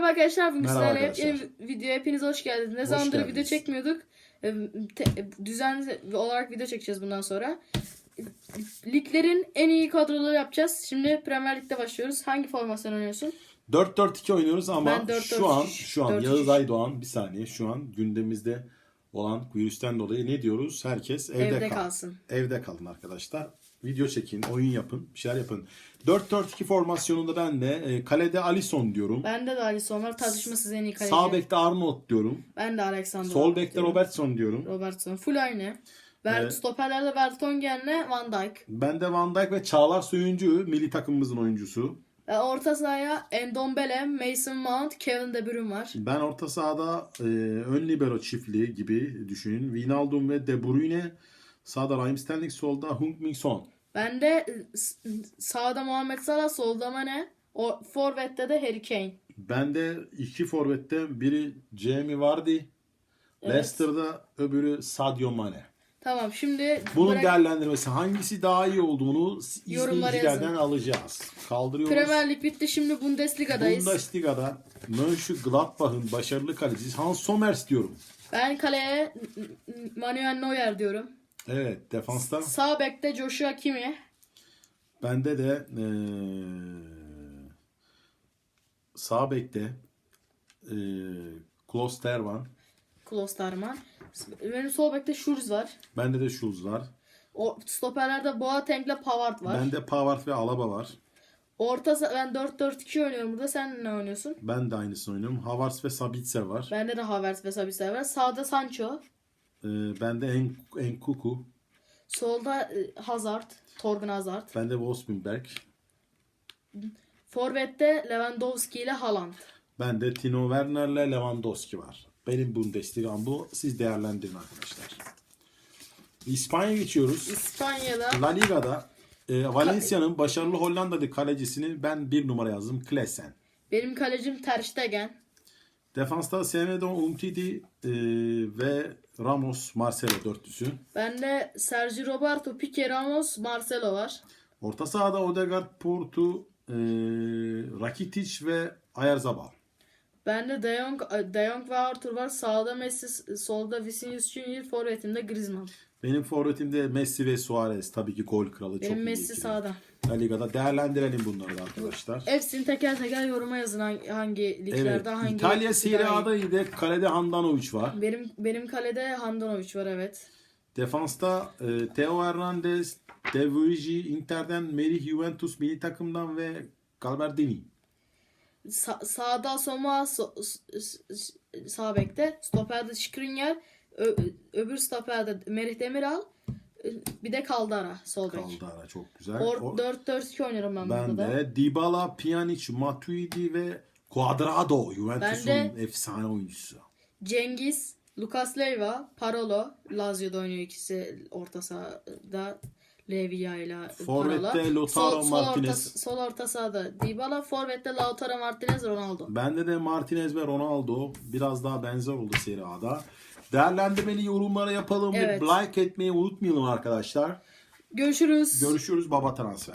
Merhaba arkadaşlar. Bugün Merhaba sizlerle arkadaşlar. yeni videoya hepiniz hoş geldiniz. Ne zamandır video geldiniz. çekmiyorduk. Ee, te- düzenli olarak video çekeceğiz bundan sonra. Liglerin en iyi kadroları yapacağız. Şimdi Premier Lig'de başlıyoruz. Hangi formasyon oynuyorsun? 4-4-2 oynuyoruz ama Ben 4-4-3. şu an şu an 4-3. Yağız Aydoğan bir saniye şu an gündemimizde olan virüsten dolayı ne diyoruz? Herkes evde, Evde kal. kalsın. Evde kalın arkadaşlar. Video çekin, oyun yapın, bir şeyler yapın. 4-4-2 formasyonunda ben de e, kalede Alisson diyorum. Bende de Alisson var. Tartışmasız en iyi kaleci. Sağ bekte Arnold diyorum. Ben de Alexander. Sol bekte. Robertson diyorum. Robertson. Full aynı. Ver, Evet. Stoperlerde Vertonghen'le Van Dijk. Ben de Van Dijk ve Çağlar Söyüncü milli takımımızın oyuncusu. Ve orta sahaya Endombele, Mason Mount, Kevin De Bruyne var. Ben orta sahada e, ön libero çiftliği gibi düşünün. Wijnaldum ve De Bruyne. Sağda Raheem Sterling, solda Heung-min Son. Ben de e, sağda Muhammed Salah, solda Mane. O forvette de Harry Kane. Ben de iki forvette biri Jamie Vardy, Leicester'da öbürü Sadio Mane. Tamam şimdi Bunun bırak- değerlendirmesi hangisi daha iyi olduğunu izleyicilerden alacağız. Kaldırıyoruz. Premier Lig bitti şimdi Bundesliga'dayız. Bundesliga'da Mönchengladbach'ın başarılı kalecisi Hans Sommers diyorum. Ben kaleye Manuel Neuer diyorum. Evet defansta. Sağ bekte Joshua Kimi. Bende de eee sağ bekte eee Klaus Tervan. Klosterman. Benim sol bekte Schurz var. Bende de Schulz var. O stoperlerde Boateng'le Pavard var. Bende Pavard ve Alaba var. Orta ben 4-4-2 oynuyorum burada. Sen ne oynuyorsun? Ben de aynısını oynuyorum. Havertz ve Sabitzer var. Bende de Havertz ve Sabitzer var. Sağda Sancho. Ee, bende en Enkuku. Solda e, Hazard. Torgun Hazard. Bende Wolfsberg. Forvet'te Lewandowski ile Haaland. Bende Tino Werner'le Lewandowski var. Benim Bundesliga'm bu. Siz değerlendirin arkadaşlar. İspanya geçiyoruz. İspanya'da La Liga'da e, Valencia'nın başarılı Hollandalı kalecisini ben bir numara yazdım. Klesen. benim kalecim Ter Stegen. Defansta Semedo, Umtiti e, ve Ramos, Marcelo dörtlüsü. Bende Sergio Roberto, Pique Ramos, Marcelo var. Orta sahada Odegaard, Portu, e, Rakitic ve Ayarzabal. Bende De Jong, De Jong ve Arthur var. Sağda Messi, solda Vinicius Junior, forvetimde Griezmann. Benim forvetimde Messi ve Suarez. Tabii ki gol kralı çok Benim iyi Messi ikili. sağda. La Liga'da değerlendirelim bunları da arkadaşlar. Hepsini teker teker yoruma yazın hangi, hangi Evet. liglerde hangi İtalya Serie iyi. A'da iyi de kalede Handanovic var. Benim benim kalede Handanovic var evet. Defansta e, Theo Hernandez, De Vrij, Inter'den, Merih Juventus milli takımdan ve Galberdini. Sa- sağda Soma so- sağ bekte. Stoperde Skriniar. Ö- öbür stoperde Merih Demiral. Bir de Kaldara sol bek. Kaldara çok güzel. Or- O- 4-4-2 oynuyorum ben, ben burada da. de Dybala, Pjanic, Matuidi ve Cuadrado Juventus'un Ben efsane oyuncusu. Cengiz, Lucas Leiva, Parolo. Lazio'da oynuyor ikisi orta sahada. Levia ile Forvet'te. Lautaro sol, sol Orta, Martinez. sol orta sahada Dybala. Forvet'te Lautaro Martinez, Ronaldo. Bende de Martinez ve Ronaldo biraz daha benzer oldu Serie A'da. Değerlendirmeli yorumlara yapalım Evet. ve like etmeyi unutmayalım arkadaşlar. Görüşürüz. Görüşürüz baba transfer.